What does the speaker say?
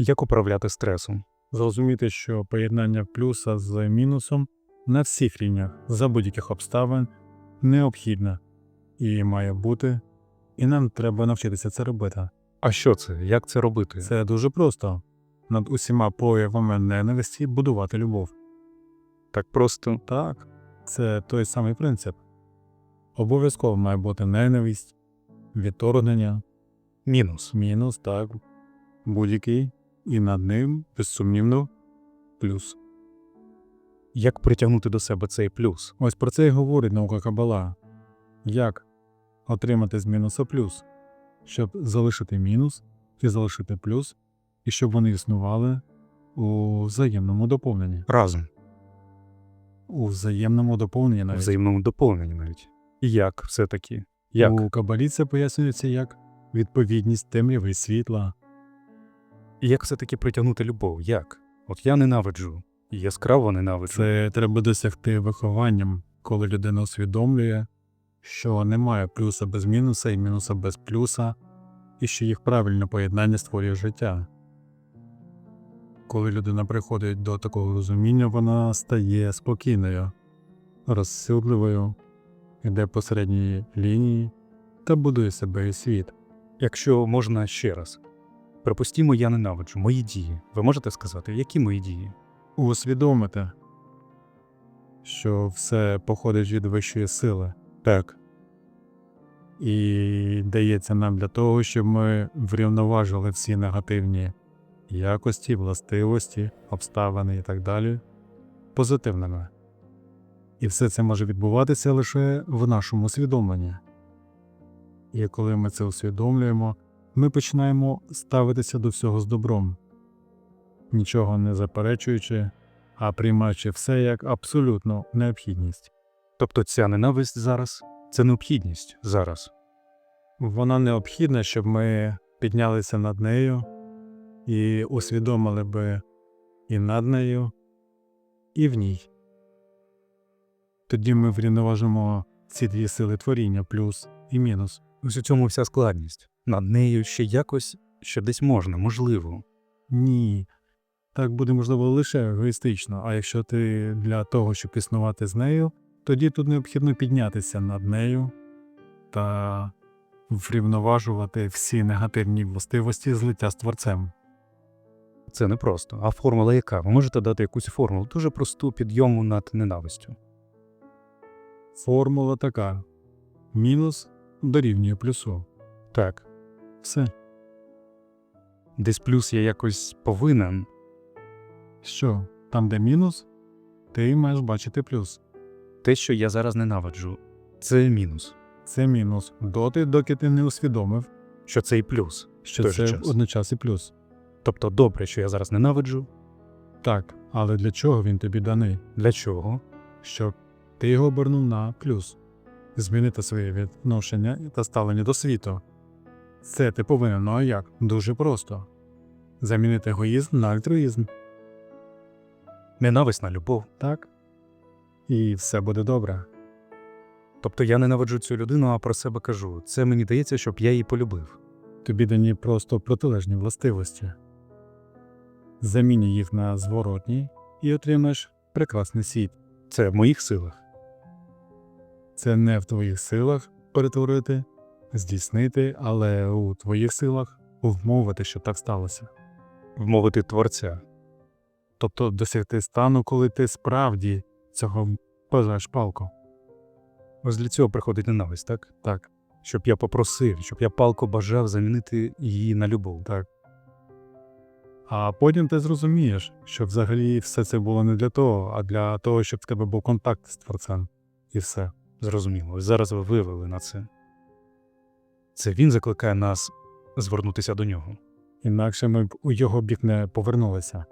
Як управляти стресом? Зрозуміти, що поєднання плюса з мінусом на всіх рівнях за будь-яких обставин необхідне і має бути, і нам треба навчитися це робити. А що це? Як це робити? Це дуже просто. Над усіма проявами ненависті будувати любов. так просто. Так, це той самий принцип. Обов'язково має бути ненависть, відторгнення, Мінус. мінус, так, будь-який, і над ним, безсумнівно, плюс. Як притягнути до себе цей плюс? Ось про це і говорить наука Кабала. Як отримати з мінуса плюс, щоб залишити мінус і залишити плюс, і щоб вони існували у взаємному доповненні. Разом. У взаємному доповненні У взаємному доповненні навіть. І як все-таки? Як? У Кабалі це пояснюється як відповідність темряви і світла. Як все-таки притягнути любов? Як? От я ненавиджу. Яскраво ненавиджу. Це треба досягти вихованням, коли людина усвідомлює, що немає плюса без мінуса і мінуса без плюса, і що їх правильне поєднання створює життя. Коли людина приходить до такого розуміння, вона стає спокійною, розсудливою, йде по середній лінії та будує себе і світ. Якщо можна ще раз. Припустімо, я ненавиджу. Мої дії. Ви можете сказати, які мої дії? Усвідомити, що все походить від вищої сили. Так. І дається нам для того, щоб ми врівноважили всі негативні якості, властивості, обставини і так далі позитивними. І все це може відбуватися лише в нашому усвідомленні. І коли ми це усвідомлюємо, ми починаємо ставитися до всього з добром, нічого не заперечуючи, а приймаючи все як абсолютну необхідність. Тобто ця ненависть зараз це необхідність зараз. Вона необхідна, щоб ми піднялися над нею і усвідомили би і над нею, і в ній. Тоді ми врівноважимо ці дві сили творіння плюс і мінус. Ось у цьому вся складність. Над нею ще якось, ще десь можна, можливо. Ні. Так буде можливо лише егоїстично, а якщо ти для того, щоб існувати з нею, тоді тут необхідно піднятися над нею та врівноважувати всі негативні властивості злиття з творцем. Це не просто. А формула яка? Ви можете дати якусь формулу, дуже просту підйому над ненавистю. Формула така: мінус дорівнює плюсу. Так. Все. Десь плюс я якось повинен. Що, там, де мінус, ти маєш бачити плюс. Те, що я зараз ненавиджу, це мінус. Це мінус доти, доки ти не усвідомив, Що це і плюс. що той це час. одночас і плюс. Тобто добре, що я зараз ненавиджу. Так, але для чого він тобі даний? Для чого? Щоб ти його обернув на плюс, змінити своє відношення та ставлення до світу. Це ти повинен, ну а як? Дуже просто. Замінити егоїзм на альтруїзм, Ненависть на любов. так? І все буде добре. Тобто я ненавиджу цю людину, а про себе кажу. Це мені дається, щоб я її полюбив. Тобі дані просто протилежні властивості. Замінюй їх на зворотні і отримаєш прекрасний світ. Це в моїх силах. Це не в твоїх силах перетворити, здійснити, але у твоїх силах вмовити, щоб так сталося. Вмовити творця. Тобто досягти стану, коли ти справді цього бажаєш палко. Ось для цього приходить ненависть, так? Так, Щоб я попросив, щоб я палко бажав замінити її на любов. так. А потім ти зрозумієш, що взагалі все це було не для того, а для того, щоб в тебе був контакт з творцем. І все. Зрозуміло. Зараз ви вивели на це. Це він закликає нас звернутися до нього. Інакше ми б у його бік не повернулися.